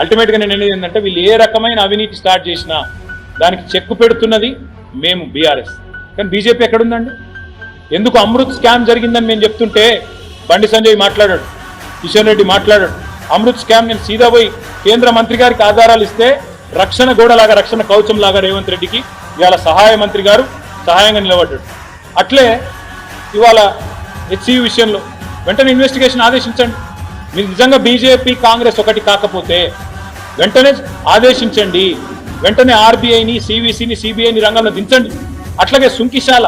అల్టిమేట్గా నేను అనేది ఏంటంటే వీళ్ళు ఏ రకమైన అవినీతి స్టార్ట్ చేసినా దానికి చెక్కు పెడుతున్నది మేము బీఆర్ఎస్ కానీ బీజేపీ ఎక్కడుందండి? ఎందుకు అమృత్ స్కామ్ జరిగిందని మేము చెప్తుంటే బండి సంజయ్ మాట్లాడాడు కిషన్ రెడ్డి మాట్లాడాడు. అమృత్ స్కామ్ నేను సీదా పోయి కేంద్ర మంత్రి గారికి ఆధారాలు ఇస్తే రక్షణ గోడలాగా రక్షణ కవచం లాగా రేవంత్ రెడ్డికి ఇవాళ సహాయ మంత్రి గారు సహాయంగా నిలబడ్డాడు. అట్లే ఇవాళ హెచ్సియు విషయంలో వెంటనే ఇన్వెస్టిగేషన్ ఆదేశించండి. మీరు నిజంగా బీజేపీ కాంగ్రెస్ ఒకటి కాకపోతే వెంటనే ఆదేశించండి. వెంటనే ఆర్బీఐని సివిసిని సిబిఐని రంగంలో దించండి. అట్లాగే సుంకిశాల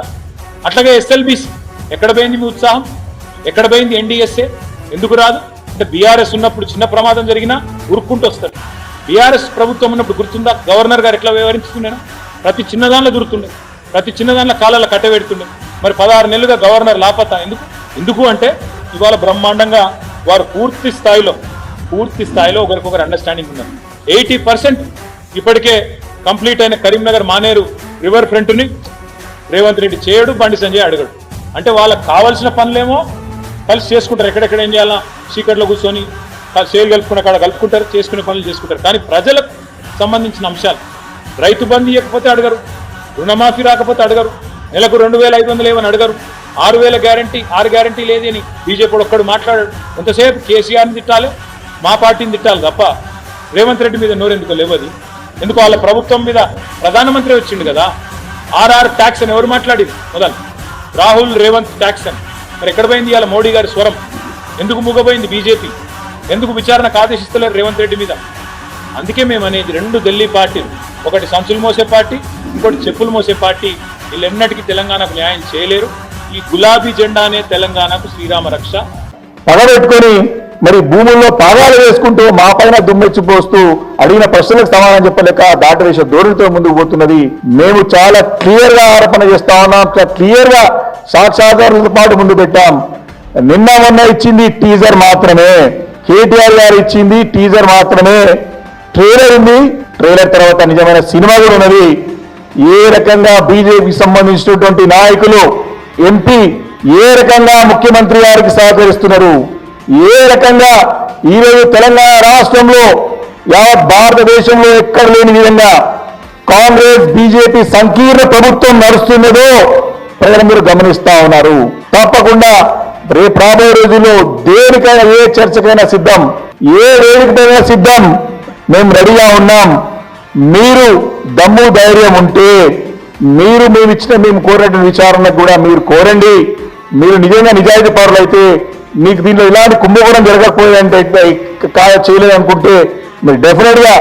అట్లాగే ఎస్ఎల్బిసి. ఎక్కడ పోయింది మీ ఉత్సాహం? ఎక్కడ పోయింది ఎన్డీఎస్ఏ? ఎందుకు రాదు? అంటే బీఆర్ఎస్ ఉన్నప్పుడు చిన్న ప్రమాదం జరిగినా ఉరుక్కుంటూ వస్తారు బీఆర్ఎస్ ప్రభుత్వం ఉన్నప్పుడు గుర్తుందా? గవర్నర్ గారు ఎట్లా వ్యవహరించుకున్నాను ప్రతి చిన్నదానిలో దొరుకుతుండే ప్రతి చిన్నదానిలో కాలాల కట్టబెడుతుండే మరి పదహారు నెలలుగా గవర్నర్ లాపత. ఎందుకు? ఎందుకు అంటే ఇవాళ బ్రహ్మాండంగా వారు పూర్తి స్థాయిలో పూర్తి స్థాయిలో ఒకరికొకరు అండర్స్టాండింగ్ ఉన్నారు ఎయిటీ పర్సెంట్ ఇప్పటికే కంప్లీట్ అయిన కరీంనగర్ మానేరు రివర్ ఫ్రంట్ని రేవంత్ రెడ్డి చేయడు బండి సంజయ్ అడగడు. అంటే వాళ్ళకి కావాల్సిన పనులేమో కలిసి చేసుకుంటారు. ఎక్కడెక్కడ ఏం చేయాలా చీకట్లో కూర్చొని సేల్ కలుపుకున్న కాడ కలుపుకుంటారు చేసుకునే పనులు చేసుకుంటారు. కానీ ప్రజలకు సంబంధించిన అంశాలు. రైతు బంధు ఇవ్వకపోతే అడగరు రుణమాఫీ రాకపోతే అడగరు నెలకు రెండు వేల ఐదు వందలు ఏమని అడగరు ఆరు వేల గ్యారంటీ ఆరు గ్యారంటీ లేదని బీజేపీ ఒక్కడు మాట్లాడాడు. ఎంతసేపు కేసీఆర్ని తిట్టాలి మా పార్టీని తిట్టాలి తప్ప రేవంత్ రెడ్డి మీద నోరెందుకు లేవది? ఎందుకు వాళ్ళ ప్రభుత్వం మీద ప్రధానమంత్రి వచ్చిండు కదా? ఆర్ఆర్ ట్యాక్స్ అని ఎవరు మాట్లాడింది మొదలు. రాహుల్ రేవంత్ ట్యాక్స్ అని. మరి ఎక్కడ పోయింది ఇవాళ మోడీ గారి స్వరం? ఎందుకు మూగపోయింది బీజేపీ? ఎందుకు విచారణకు ఆదేశిస్తలేరు రేవంత్ రెడ్డి మీద? అందుకే మేము అనేది రెండు ఢిల్లీ పార్టీలు. ఒకటి సంచులు మోసే పార్టీ ఇంకోటి చెప్పులు మోసే పార్టీ. వీళ్ళెన్నటికీ తెలంగాణకు న్యాయం చేయలేరు. ఈ గులాబీ జెండానే తెలంగాణకు శ్రీరామ రక్ష. పగబెట్టుకొని మరి భూముల్లో పాగాలు వేసుకుంటూ మా పైన దుమ్మెచ్చిపోస్తూ అడిగిన ప్రశ్నలకు సమాధానం చెప్పలేక దాటవేసే ధోరణితో ముందుకు పోతున్నది. మేము చాలా క్లియర్గా ఆరోపణ చేస్తా ఉన్నాం క్లియర్గా సాక్షాధారులతో పాటు ముందు పెట్టాం. నిన్న మొన్న ఇచ్చింది టీజర్ మాత్రమే. కేటీఆర్ గారు ఇచ్చింది టీజర్ మాత్రమే. ట్రైలర్ ఉంది. ట్రైలర్ తర్వాత నిజమైన సినిమా కూడా ఉన్నది. ఏ రకంగా బీజేపీకి సంబంధించినటువంటి నాయకులు ఎంపీ ఏ రకంగా ముఖ్యమంత్రి గారికి సహకరిస్తున్నారు? ఏ రకంగా ఈరోజు తెలంగాణ రాష్ట్రంలో యావత్ భారతదేశంలో ఎక్కడ లేని విధంగా కాంగ్రెస్ బీజేపీ సంకీర్ణ ప్రభుత్వం నడుస్తున్నదో ప్రజలందరూ గమనిస్తా ఉన్నారు. తప్పకుండా రేపు రాబోయే రోజుల్లో దేనికైనా ఏ చర్చకైనా సిద్ధం ఏ వేదికైనా సిద్ధం మేము రెడీగా ఉన్నాం. మీరు దమ్ము ధైర్యం ఉంటే మీరు మేము ఇచ్చిన మేము కోరినటువంటి విచారణకు కూడా మీరు కోరండి. మీరు నిజంగా నిజాయితీ పరులైతే మీకు దీంట్లో ఇలాంటి కుంభకోణం జరగకపోయేదంటే కాయ చేయలేదు అనుకుంటే మీరు డెఫినెట్గా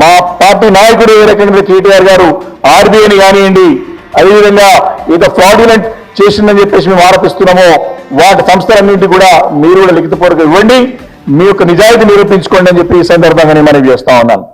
మా పార్టీ నాయకుడు ఏ రకంగా కేటీఆర్ గారు ఆర్బీఐని కానివ్వండి అదేవిధంగా ఏదో ఫ్రాడ్యులెంట్ చేసిందని చెప్పేసి మేము ఆరోపిస్తున్నామో వాటి సంస్థలన్నింటి కూడా మీరు కూడా లిఖితపూర్వక ఇవ్వండి. మీ యొక్క నిజాయితీ నిరూపించుకోండి అని చెప్పి ఈ సందర్భంగా నేను మనవి చేస్తా ఉన్నాను.